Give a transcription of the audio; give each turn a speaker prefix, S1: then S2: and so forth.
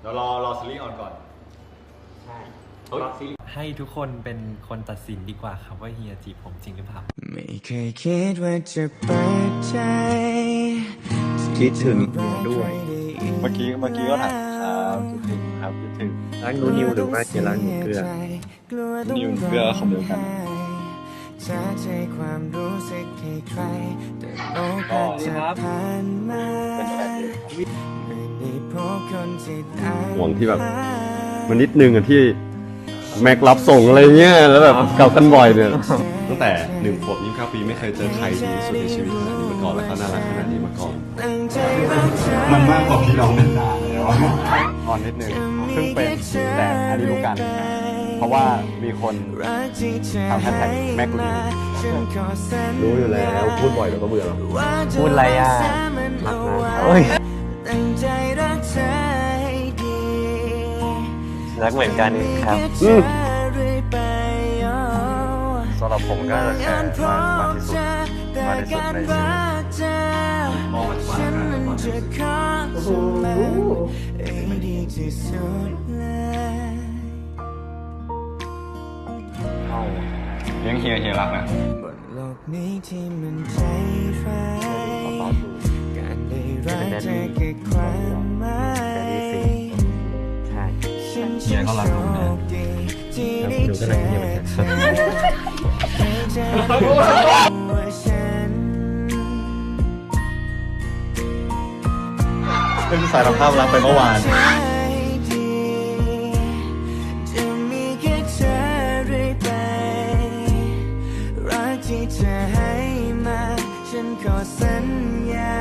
S1: เดี๋ยวรอรอซีรีส์ออนก่อน
S2: ใช่
S1: เฮ้ย
S2: รอซีรีส์
S3: ให้ทุกคนเป็นคนตัดสินดีกว่าครับว่าเฮียจีบผมจริงหรือเปล่า
S4: ไม่เคยคิดว่าจะเปิดใจ
S5: คิดถึงด้วย
S1: เมื่อกี้เมื่อกี้ก็ถามครับคิดถึงครับคิดถึง
S5: ร้านนูนิวหรือว่าเจร้านหนูเกลือ
S1: นิวเกลือคำเดียวกัน
S4: จะใช้ความรู้สึกให้ใครแต่โอกาสจะผ่านมาไม่ได้พบคนที่ตาม
S6: ห่วงที่แบบ มันนิดนึงอะที่แม็กรับส่งอะไรเงี้ยแล้วแบบเก่ากันบ่อยเนี่ยตั้งแต่หนึ่งขวบยี่สิบเก้าปีไม่เคยเจอใครดีที่สุดในชีวิตขนาดนี้มาก่อนแล้วก็น่ารักขนาดนี้มาก่อน
S4: ตั้งใจรักเธอ
S1: มันมากกว่าพี่น้องเป็นนานแล้วอ่อนนิดนึงเพิ่งเป็นแต่อันนี้รู้กัน เพราะว่ามีคนทำแฮชแท็กแม่กุลี
S6: รู้อยู่แล้ว พูดบ่อยเดี๋ยวก็เบื่อหรอก
S3: พูดอะไรอะ
S4: รักนะ
S3: โอ้ย
S4: รักเห
S3: มือนกันครับ
S4: อืมรื่อยไปโอ้
S1: สำหรับผมก็จะแชร์มากมากที่สุดมากที่สุดในชีวิต
S4: ฉันมันจะขอเสมอให้ดีที่สุดเลย
S1: เลี้ยงเฮียเฮียรักนะ
S4: บนโลกนี้ที่มันใจร้ายการได้รักเธอคือความหมาย
S3: ใช่
S4: ฮียก็รักลุงนะแหนูก็รักเฮียเหมือนกัน
S1: เพิ่งสารภาพรักไปเมื่อวานที่
S4: เธให้มา ฉันขอสัญญา